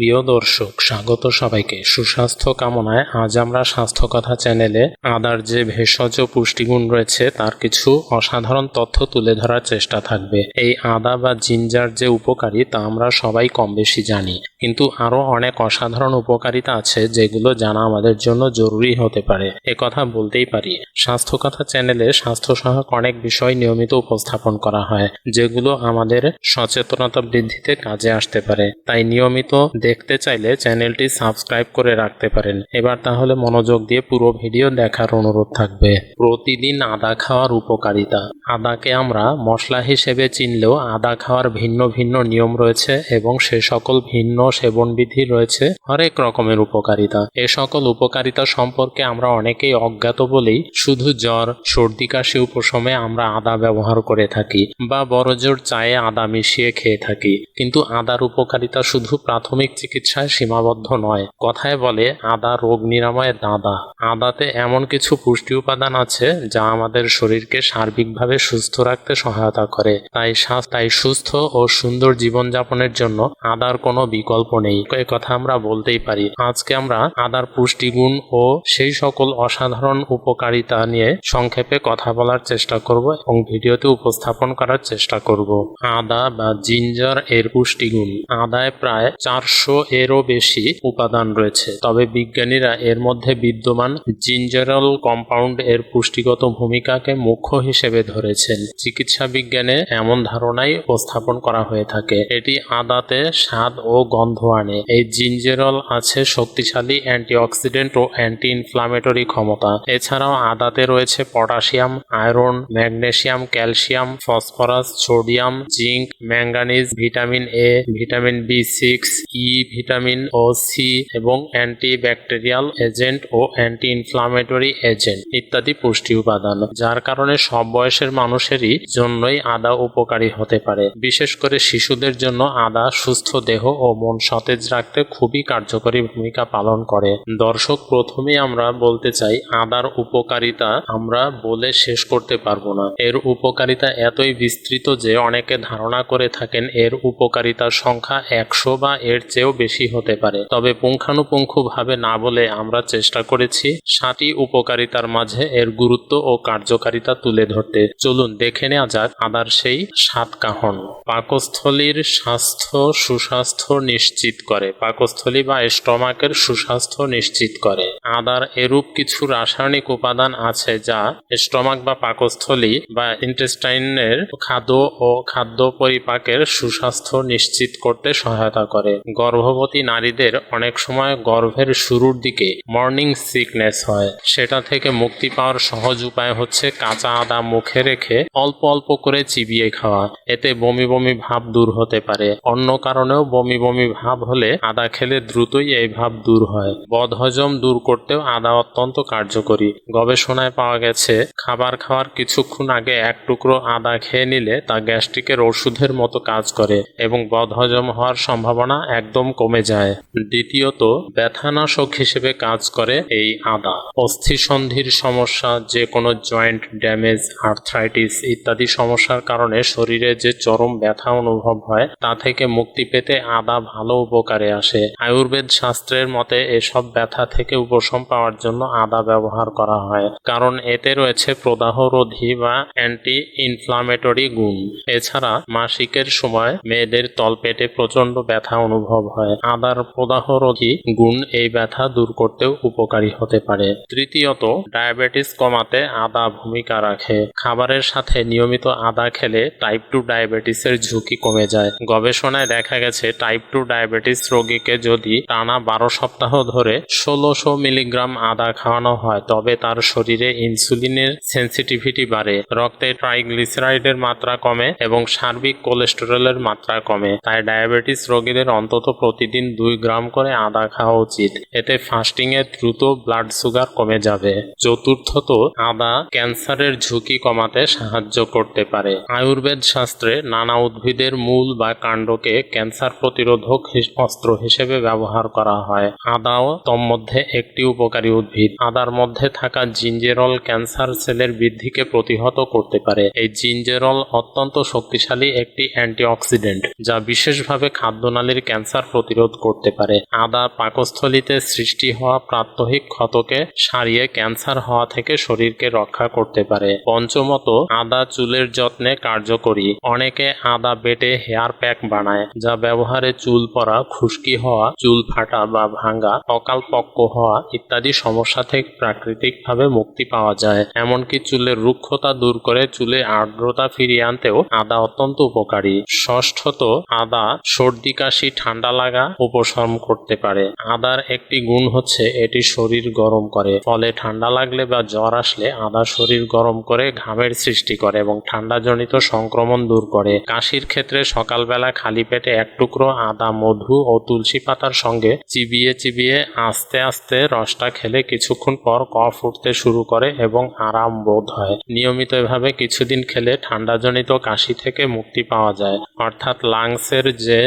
প্রিয় দর্শক, স্বাগত সবাইকে। সুস্বাস্থ্য কামনায় আজ আমরা স্বাস্থ্য কথা চ্যানেলে আদার যে ভেষজ পুষ্টিগুণ রয়েছে, তার কিছু অসাধারণ তথ্য তুলে ধরার চেষ্টা থাকবে। এই আদা বা জিঞ্জার যে উপকারী, তা আমরা সবাই কম বেশি জানি। কিন্তু আরও অনেক অসাধারণ উপকারিতা আছে, যেগুলো জানা আমাদের জন্য জরুরি হতে পারে। এ কথা বলতেই পারি। স্বাস্থ্য কথা চ্যানেলে স্বাস্থ্য সহায়ক অনেক বিষয় নিয়মিত উপস্থাপন করা হয়, যেগুলো আমাদের সচেতনতা বৃদ্ধিতে কাজে আসতে পারে। তাই নিয়মিত দেখতে চাইলে চ্যানেলটি সাবস্ক্রাইব করে রাখতে পারেন। এবার তাহলে মনোযোগ দিয়ে পুরো ভিডিও দেখার অনুরোধ থাকবে। প্রতিদিন আদা খাওয়ার উপকারিতা। আদাকে আমরা মশলা হিসেবে চিনলেও আদা খাওয়ার ভিন্ন ভিন্ন নিয়ম রয়েছে এবং সে সকল ভিন্ন সেবনবিধি রয়েছে হরেক রকমের উপকারিতা। এ সকল উপকারিতা সম্পর্কে আমরা অনেকেই অজ্ঞাত বলেই শুধু জ্বর, সর্দি, কাশি উপশমে আমরা আদা ব্যবহার করে থাকি বা বড়জোর চায়ে আদা মিশিয়ে খেয়ে থাকি। কিন্তু আদার উপকারিতা শুধু প্রাথমিক চিকিৎসায় সীমাবদ্ধ নয়। কথায় বলে, আদা রোগ নিরাময়ের দাদা। আদাতে এমন কিছু পুষ্টি উপাদান আছে যা আমাদের শরীরকে সার্বিকভাবে সুস্থ রাখতে সহায়তা করে। তাই তাই সুস্থ ও সুন্দর জীবনযাপনের জন্য আদার কোনো বিকল্প নেই। এ কথা আমরা বলতেই পারি। আজকে আমরা আদার পুষ্টিগুণ ও সেই সকল অসাধারণ উপকারিতা নিয়ে সংক্ষেপে কথা বলার চেষ্টা করব এবং ভিডিওতে উপস্থাপন করার চেষ্টা করব। আদা বা জিঞ্জার এর পুষ্টিগুণ। আদায় প্রায় চারশো এরও বেশি উপাদান রয়েছে। তবে বিজ্ঞানীরা এর মধ্যে বিদ্যমান জিঞ্জারাল কম্পাউন্ড এর পুষ্টিগত ভূমিকাকে মুখ্য হিসেবে ধরেছেন। চিকিৎসা বিজ্ঞানে এমন ধারণাই উপস্থাপন করা হয়ে থাকে। এটি আদাতে স্বাদ ও গন্ধ আনে। এই জিঞ্জেরল আছে শক্তিশালী অ্যান্টিঅক্সিডেন্ট ও অ্যান্টি ইনফ্লামেটরি ক্ষমতা। এছাড়াও আদাতে রয়েছে potassium, iron magnesium calcium, phosphorus, sodium, zinc, manganese, vitamin A, vitamin B six, E vitamin O C এবং অ্যান্টি ব্যাকটেরিয়াল এজেন্ট ও অ্যান্টি ইনফ্লামেটরি এজেন্ট ইত্যাদি পুষ্টি উপাদান, যার কারণে সব বয়সের মানুষেরই জন্যই আদা উপকারী হতে পারে। বিশেষ করে শিশুদের জন্য আদা সুস্থ দেহ ও মন সতেজ রাখতে খুবই কার্যকরী ভূমিকা পালন করে। দর্শক, প্রথমেই আমরা বলতে চাই, আদার উপকারিতা আমরা বলে শেষ করতে পারব না। এর উপকারিতা এতই বিস্তৃত যে অনেকে ধারণা করে থাকেন এর উপকারিতার সংখ্যা একশো বা এর চেয়েও বেশি হতে পারে। তবে পুঙ্খানুপুঙ্খভাবে না বলে আমরা চেষ্টা করেছি সাতটি উপকারিতার মাঝে এর গুরুত্ব ও কার্যকারিতা তুলে ধরতে। চলুন দেখে নেওয়া যাক আদার সেই সাত কাহন। পাকস্থলীর স্বাস্থ্য সুস্বাস্থ্য নিশ্চিত করে। পাকস্থলী বা স্টমাকের সুস্বাস্থ্য নিশ্চিত করে। আদার এরূপ কিছু রাসায়নিক উপাদান আছে যা স্টমাক বা পাকস্থলী বা ইন্টেস্টাইনের খাদ্য ও খাদ্য পরিপাকের সুস্বাস্থ্য নিশ্চিত করতে সহায়তা করে। গর্ভবতী নারীদের অনেক সময় গর্ভের শুরুর দিকে মর্নিং সিকনেস হয়। সেটা থেকে মুক্তি পাওয়ার সহজ উপায় হচ্ছে কাঁচা আদা মুখে রেখে অল্প অল্প করে চিবিয়ে খাওয়া। এতে বমি বমি ভাব দূর হতে পারে। অন্য কারণেও বমি বমি ভাব হলে আদা খেলে দ্রুতই এই ভাব দূর হয়। বদহজম দূর করতেও আদা অত্যন্ত কার্যকরী। গবেষণায় পাওয়া গেছে, খাবার খাওয়ার কিছুক্ষণ আগে এক টুকরো আদা খেয়ে নিলে তা গ্যাস্ট্রিকের ওষুধের মতো কাজ করে এবং বদহজম হওয়ার সম্ভাবনা একদম কমে যায়। দ্বিতীয়ত, ব্যথানাশক হিসেবে কাজ করে এই আদা। অস্থিসন্ধির সমস্যা যে কোনো জয়েন্ট ড্যামেজ, আর্থ্রাইটিস ইত্যাদি সমস্যার কারণে শরীরে যে চরম ব্যথা অনুভব হয়, তা থেকে মুক্তি পেতে আদা ভালো উপকারে আসে। আয়ুর্বেদ শাস্ত্রের মতে, এসব ব্যথা থেকে উপশম পাওয়ার জন্য আদা ব্যবহার করা হয়। কারণ এতে রয়েছে প্রদাহরোধী বা অ্যান্টি ইনফ্লামেটরি গুণ। এছাড়া, মাসিকের সময় মেয়েদের তলপেটে প্রচণ্ড ব্যথা অনুভব হয়। আদার প্রদাহরোধী গুণ এই ব্যথা দূর করতেও উপকারী হতে পারে। তৃতীয়ত, ডায়াবেটিস কমাতে আদা ভূমিকা রাখে। খাবারের সাথে নিয়মিত আদা খেলে টাইপ টু ডায়াবেটিসের ঝুঁকি কমে যায়। গবেষণায় দেখা গেছে টাইপ টু ডায়াবেটিস রোগীকে যদি টানা বারো সপ্তাহ ধরে ষোলোশো মিলিগ্রাম আদা খাওয়ানো হয়, তবে তার শরীরে ইনসুলিনের সেন্সিটিভিটি বাড়ে। রক্তে ট্রাইগ্লিসারাইডের মাত্রা কমে এবং সার্বিক কোলেস্টেরলের মাত্রা কমে। তাই ডায়াবেটিস রোগীদের অন্তত প্রতিদিন দুই গ্রাম করে আদা খাওয়া উচিত। এতে ফাস্টিং এ দ্রুত ব্লাড সুগার কমে যাবে। চতুর্থত আদা ক্যান্সারের ঝুঁকি কমাতে সাহায্য করতে পারে। আয়ুর্বেদ শাস্ত্রে নানা উদ্ভিদের মূল বা কাণ্ডকে ক্যান্সার প্রতিরোধক অস্ত্র হিসেবে ব্যবহার করা হয়। আদাও তন্মধ্যে একটি উপকারী উদ্ভিদ। আদার মধ্যে থাকা জিঞ্জেরল ক্যান্সার সেলের বৃদ্ধিকে প্রতিহত করতে পারে। এই জিঞ্জেরল অত্যন্ত শক্তিশালী একটি অ্যান্টিঅক্সিডেন্ট, যা বিশেষভাবে খাদ্যনালীর ক্যান্সার প্রতিরোধ করতে পারে। আদা পাকস্থলীতে সৃষ্টি হওয়া প্রাত্যহিক ক্ষতকে সারিয়ে ক্যান্সার হওয়া থেকে শরীরকে রক্ষা করতে পারে। পঞ্চমত, আদা চুলের যত্নে কার্যকরী। অনেকে আদা বেটে হেয়ার প্যাক বানায়, যা ব্যবহারে চুল পড়া, খুশকি হওয়া, চুল ফাটা বা ভাঙ্গা অকাল পক্ক হওয়া ইত্যাদি সমস্যা থেকে প্রাকৃতিকভাবে মুক্তি পাওয়া যায়। এমনকি চুলের রুক্ষতা দূর করে চুলে আর্দ্রতা ফিরিয়ে আনতেও আদা অত্যন্ত উপকারী। ষষ্ঠত, আদা সর্দি, কাশি, ঠান্ডা লাগা উপশম করতে পারে। আদার একটি গুণ হচ্ছে এটি শরীর গরম করে, ফলে ঠান্ডা লাগলে বা জ্বর আসলে আদা শরীর গরম করে ঘামের সৃষ্টি করে এবং ঠান্ডাজনিত সংক্রমণ দূর করে। কাশির ক্ষেত্রে সকালবেলা খালি পেটে এক টুকরো আদা, মধু ও তুলসী পাতার সঙ্গে চিবিয়ে চিবিয়ে আস্তে আস্তে রসটা খেলে কিছুক্ষণ পর কফ উঠতে শুরু করে এবং আরাম বোধ হয়। নিয়মিত এভাবে কিছুদিন খেলে ঠান্ডাজনিত কাশি থেকে মুক্তি পাওয়া যায়। অর্থাৎ লাংসের যে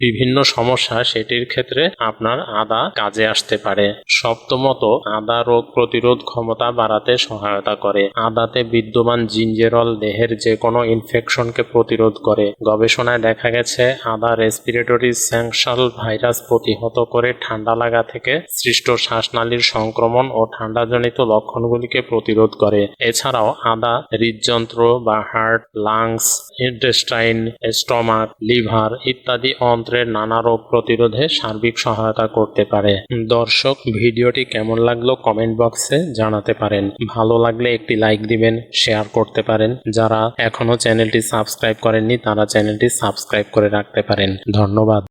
বিভিন্ন সমস্যা সেটির ক্ষেত্রে আপনার আদা কাজে আসতে পারে। সপ্তমত, আদা রোগ প্রতিরোধ ক্ষমতা বাড়াতে সহায়তা করে। আদাতে বিদ্যমান জিঞ্জেরল দেহের যে কোনো ইনফেকশনকে প্রতিরোধ করে। গবেষণায় দেখা গেছে, আদা রেসপিরেটরি স্যাংশাল ভাইরাস প্রতিহত করে ঠান্ডা লাগা থেকে সৃষ্ট শ্বাসনালীর সংক্রমণ ও ঠান্ডাজনিত লক্ষণগুলিকে প্রতিরোধ করে। এছাড়াও, আদা হৃদযন্ত্র বা heart lungs intestine stomach liver ইত্যাদি অন্ত্রের নানা রোগ প্রতিরোধে সার্বিক সহায়তা করতে পারে। দর্শক, ভিডিওটি কেমন লাগল কমেন্ট বক্সে জানাতে পারেন। ভালো লাগলে একটি লাইক দিবেন, শেয়ার করতে পারেন। যারা এখনও চ্যানেলটি সাবস্ক্রাইব করেননি, তারা চ্যানেলটি সাবস্ক্রাইব করে রাখতে পারেন। ধন্যবাদ।